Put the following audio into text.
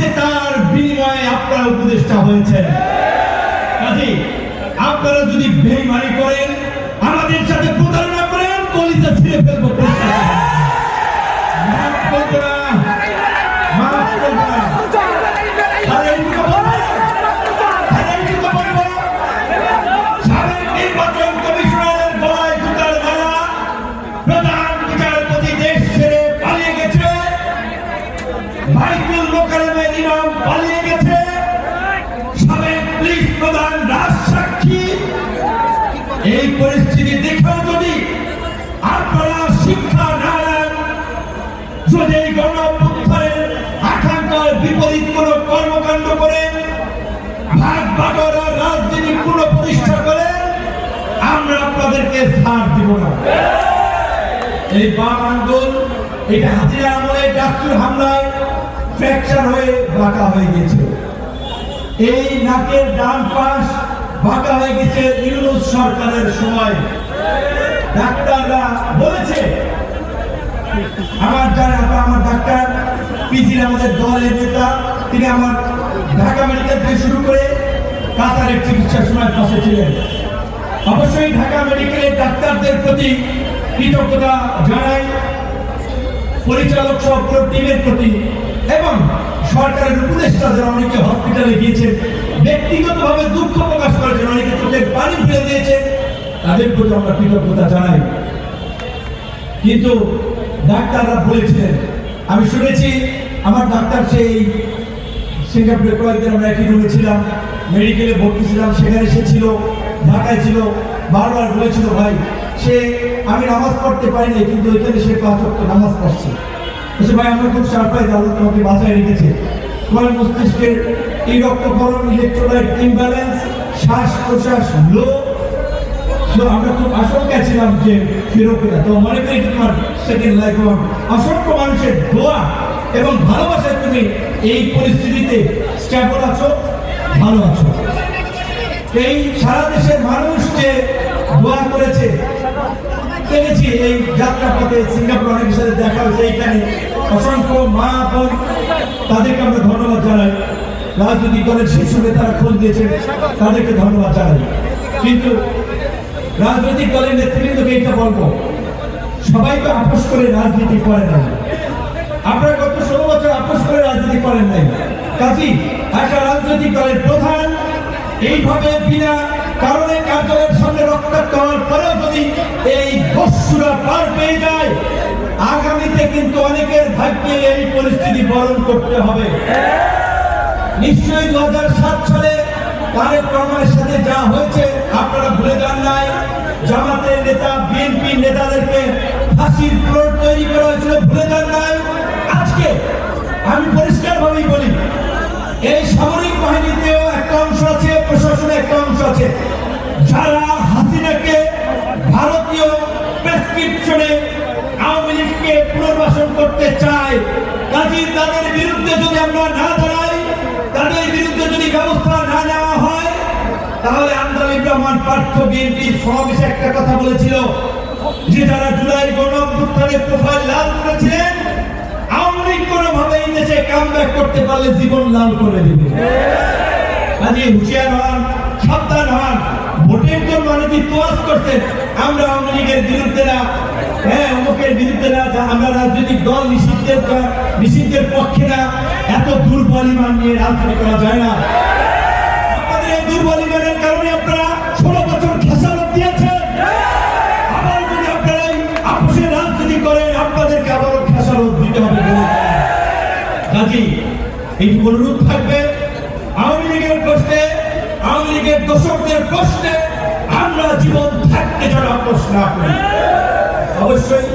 হয়েছে তার বিনিময়ে আপনার উপদেষ্টা হয়েছে আপনারা যদি বেইমানি করেন আমাদের সাথে প্রধান এই পরিস্থিতি দেখেও যদি আপনারা শিক্ষা না নেন, যদি এই গণঅভ্যুত্থানের আকাঙ্ক্ষার বিপরীত কোন কর্মকাণ্ড করে, ভাগ বাটোয়ারা রাজনীতি পুনঃপ্রতিষ্ঠা করে, আমরা আপনাদেরকে ছাড় দিব না। এই বাম আঙ্গুল এটা হাতির আমলে ডাক্তার হামলায় ফ্র্যাকচার হয়ে বাঁকা হয়ে গেছে এই নাকের ডান পাশ বাঁকা হয়ে গেছে ইউনুস সরকারের সময়। ডাক্তাররা বলেছে, আমার যারা আমার ডাক্তার পিজির আমাদের দলের নেতা, তিনি আমার ঢাকা মেডিকেল থেকে শুরু করে কাতারের চিকিৎসার সময় পাশে ছিলেন। অবশ্যই ঢাকা মেডিকেলের ডাক্তারদের প্রতি কৃতজ্ঞতা জানাই। পরিচালক সহ পুরো টিমের প্রতি এবং সরকারের উপদেষ্টাদের অনেকে হসপিটালে গিয়েছেন ব্যক্তিগতভাবে দুঃখ প্রকাশ করেছেন অনেকে চোখের পানি ফেলে দিয়েছেন তাদের প্রতি আমরা কৃতজ্ঞতা জানাই। কিন্তু ডাক্তাররা বলেছিলেন, আমি শুনেছি, আমার ডাক্তার সেই সিঙ্গাপুরে কয়েকদিন আমরা একই রুমে ছিলাম মেডিকেলে ভর্তি ছিলাম, সেখানে সে ছিল, ঢাকায় ছিল, বারবার বলেছিল, ভাই, সে, আমি নামাজ পড়তে পারি না কিন্তু ওইখানে সে পাঁচ নামাজ পড়ছে। বলছে, ভাই, আমরা খুব সারপ্রাইজ আল্লাহ তোমাকে বাঁচায় রেখেছে। তোমার মস্তিষ্কের এই রক্তক্ষরণ ইলেকট্রোলাইট ইমব্যালেন্স শ্বাস প্রশ্বাস লো তো আমরা খুব আশঙ্কা ছিলাম যে ফিরোকেরা তো মনে করি তোমার সেকেন্ড লাইফ অসংখ্য মানুষের দোয়া এবং ভালোবাসায় তুমি এই পরিস্থিতিতে স্ট্যাবল আছো, ভালো আছো। এই সারা দেশের মানুষ যে দোয়া করেছে, দেখেছি এই যাত্রা পথে সিঙ্গাপুর অনেকের সাথে দেখা হয়েছে, এইখানে অসংখ্য মা বোন, তাদেরকে আমরা ধন্যবাদ জানাই। রাজনৈতিক দলের শীর্ষ নেতারা খোঁজ দিয়েছেন তাদেরকে ধন্যবাদ জানাই। কিন্তু রাজনৈতিক দলের নেতৃবৃন্দকে এটা বলব, সবাই তো আপোষ করে রাজনীতি করে না আপনারা গত ষোলো বছর আপোষ করে রাজনীতি করেন নাই। কাজী, একটা রাজনৈতিক দলের প্রধান এইভাবে বিনা কারণে কার্যালয়ের সামনে রক্তাক্ত হওয়ার পরিস্থিতি বরণ করতে হবে। নিশ্চয়ই দু হাজার সাত সালে তারেক সাথে যা হয়েছে, আপনারা ভুলে যান নাই। জামাতের নেতা বিএনপি নেতাদেরকে ফাঁসির প্লট তৈরি করা হয়েছিল, ভুলে যান নাই। আজকে আমি পরিষ্কার ভাবেই বলি, এই সামরিক বাহিনীতেও একটা অংশ আছে, প্রশাসনে একটা অংশ আছে। যারা হাসিনাকে ভারতীয় প্রেসক্রিপশনে আওয়ামী লীগকে পুনর্বাসন করতে চায় কাজী তাদের বিরুদ্ধে যদি আমরা না দাঁড়াই, তাদের বিরুদ্ধে যদি ব্যবস্থা না নেওয়া হয়, তাহলে আন্দোলন রহমান পার্থ বিএনপির সমাবেশে একটা কথা বলেছিল যে যারা জুলাই গণ অভ্যুত্থানে প্রোফাইল লাল করেছিলেন, আওয়ামী লীগ কোনোভাবে এই দেশে কাম করতে পারলে জীবন লাল করে দিবে। কাজে হুঁশিয়ার হন, সাবধান ভোটের জন্য অনেকে তোয়াজ করছেন আমরা আওয়ামী লীগের বিরুদ্ধে না হ্যাঁ অমুকের বিরুদ্ধে না আমরা রাজনৈতিক দল নিষিদ্ধের নিষিদ্ধের পক্ষে না, এত দুর্বল ইমান নিয়ে রাজনীতি করা যায় না। আপনাদের এই দুর্বল ইমানের কারণে আপনারা ষোলো বছর খেসারত দিয়েছেন। আবার যদি আপনারা রাজনীতি করেন, আপনাদেরকে আবারও খেসারত দিতে হবে অনুরোধ থাকবে আওয়ামী লীগের প্রশ্নে আওয়ামী লীগের দোষকদের প্রশ্নে আমরা জীবন থাকতে যেন প্রশ্ন অবশ্যই